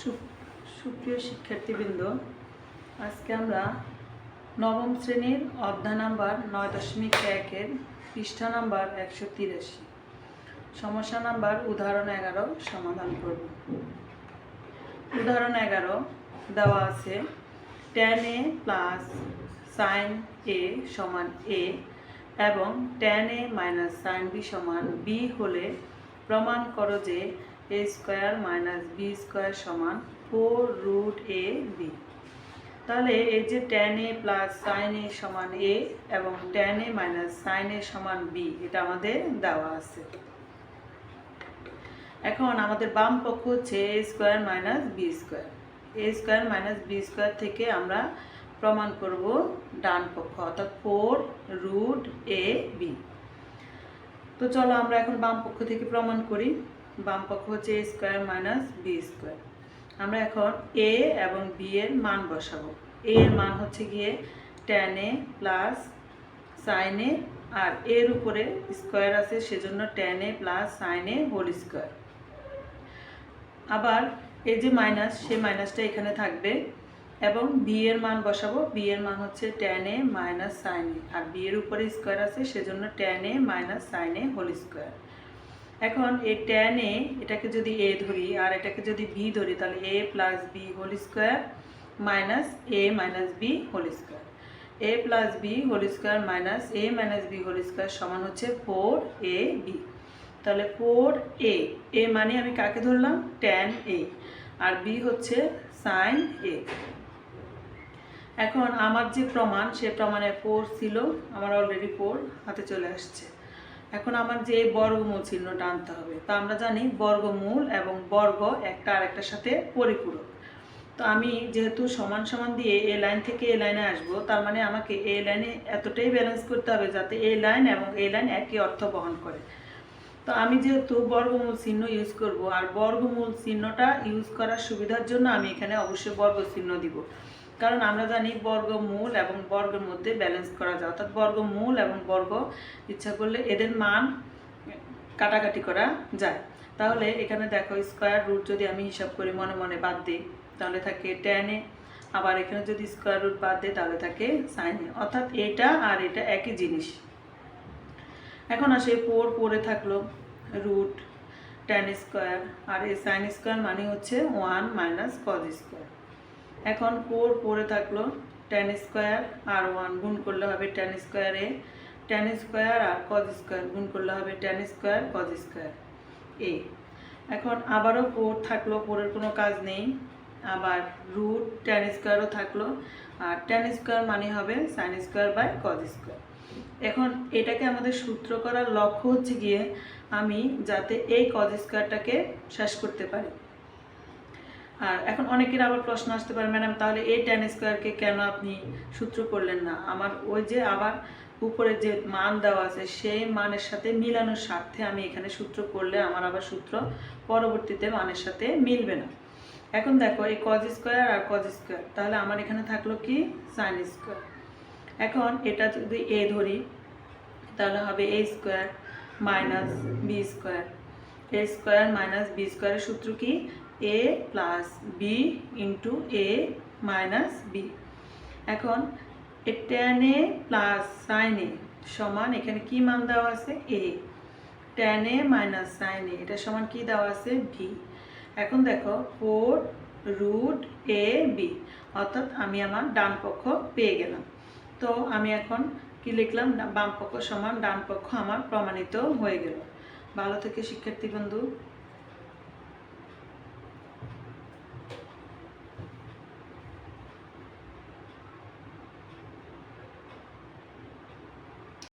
সুপ্রিয় শিক্ষার্থীবৃন্দ, আজকে আমরা নবম শ্রেণির অধ্যায় নাম্বার নয় দশমিক একের পৃষ্ঠা নাম্বার একশো তিরাশি। সমস্যা নাম্বার উদাহরণ এগারো সমাধান করব। উদাহরণ এগারো দেওয়া আছে tan A plus sine A সমান এ এবং tan A minus sine B সমান বি হলে প্রমাণ করো যে A square minus B square সমান ফোর রুট এ বি তাহলে এই যে tan A plus sine A সমান এ এবং tan A minus sine A সমান বি এটা আমাদের দেওয়া আছে। এখন আমাদের বাম পক্ষ হচ্ছে A square minus B square A square minus B square থেকে আমরা প্রমাণ করব ডান পক্ষ, অর্থাৎ ফোর রুট এ বি তো চলো আমরা এখন বাম পক্ষ থেকে প্রমাণ করি। বাম পক্ষ হচ্ছে A square minus B square আমরা এখন এ এবং বি এর মান বসাবো। এ এর মান হচ্ছে গিয়ে tan A plus sine A আর এর উপরে স্কোয়ার আছে সেজন্য tan A plus sine A whole square আবার এই যে মাইনাস সেই মাইনাসটা এখানে থাকবে এবং বি এর মান বসাবো। বি এর মান হচ্ছে tan A minus sine A R B এর উপরে স্কোয়ার আছে সেজন্য tan A minus sine A whole square এখন এই টেন এ এটাকে যদি এ ধরি আর এটাকে যদি বি ধরি, তাহলে A plus B whole square minus A minus B whole square A plus B whole square minus A minus B whole square সমান হচ্ছে ফোর এ বি তাহলে ফোর এ এ মানে আমি কাকে ধরলাম? টেন এ আর বি হচ্ছে sine A এখন আমার যে প্রমাণ, সে প্রমাণে ফোর ছিল, আমার অলরেডি ফোর হাতে চলে আসছে। এখন আমার যে বর্গমূল চিহ্নটা আনতে হবে, তা আমরা জানি বর্গমূল এবং বর্গ একটা আরেকটার সাথে পরিপূরক। তো আমি যেহেতু সমান সমান দিয়ে এ লাইন থেকে এ লাইনে আসব, তার মানে আমাকে এ লাইনে এতটাই ব্যালেন্স করতে হবে যাতে এই লাইন এবং এই লাইন একই অর্থ বহন করে। তো আমি যেহেতু বর্গমূল চিহ্ন ইউজ করব, আর বর্গমূল চিহ্নটা ইউজ করার সুবিধার জন্য আমি এখানে অবশ্যই বর্গ চিহ্ন দিব। কারণ আমরা জানি বর্গমূল এবং বর্গের মধ্যে ব্যালেন্স করা যায়। অর্থাৎ বর্গমূল এবং বর্গ ইচ্ছা করলে এদের মান কাটাকাটি করা যায়। তাহলে এখানে দেখো স্কোয়ার রুট যদি আমি হিসাব করি মনে মনে বাদ দিই, তাহলে থাকে টেনে আবার এখানে যদি স্কোয়ার রুট বাদ দিই, তাহলে থাকে সাইনে অর্থাৎ এটা আর এটা একই জিনিস। এখন আসে ফোর পরে থাকল রুট টেন স্কোয়ার আর এই সাইন স্কোয়ার মানে হচ্ছে ওয়ান মাইনাস কজ স্কোয়ার এখন ফোর পরে থাকল টেন স্কোয়ার আর ওয়ান গুণ করলে হবে tan square A. Tan square R cos square গুণ করলে হবে tan square cos square A. এখন আবারও ফোর থাকল ফোরের কোনো কাজ নেই। আবার রুট টেন স্কোয়ারও থাকল, আর টেন স্কোয়ার মানে হবে sine square by cos square এখন এটাকে আমাদের সূত্র করার লক্ষ্য হচ্ছে গিয়ে আমি যাতে এই কজ স্কোয়ারটাকে শেষ করতে পারি। আর এখন অনেকের আবার প্রশ্ন আসতে পারে, ম্যাডাম, তাহলে এই টেন স্কোয়ারকে কেন আপনি সূত্র করলেন না? আমার ওই যে আবার উপরে যে মান দেওয়া আছে, সেই মানের সাথে মিলানোর স্বার্থে আমি এখানে সূত্র করলে আমার আবার সূত্র পরবর্তীতে মানের সাথে মিলবে না। এখন দেখো, এই কজ স্কোয়ার আর কজ স্কোয়ার তাহলে আমার এখানে থাকল কি? সাইন স্কোয়ার এখন এটা যদি এ ধরি, তাহলে হবে A square minus B square A square minus B স্কোয়ারের সূত্র কি? A plus B into A minus B এখন tan A plus sine A সমান, এখানে কি মান দেওয়া আছে? A tan A minus sine A এটা সমান কি দেওয়া আছে? ভি এখন দেখো ফোর রুট এ বি অর্থাৎ আমি আমার ডান পক্ষ পেয়ে গেলাম। তো আমি এখন কি লিখলাম? বাম পক্ষ সমান, ডান পক্ষ আমার প্রমাণিত হয়ে গেল। ভালো থেকে শিক্ষার্থী বন্ধু।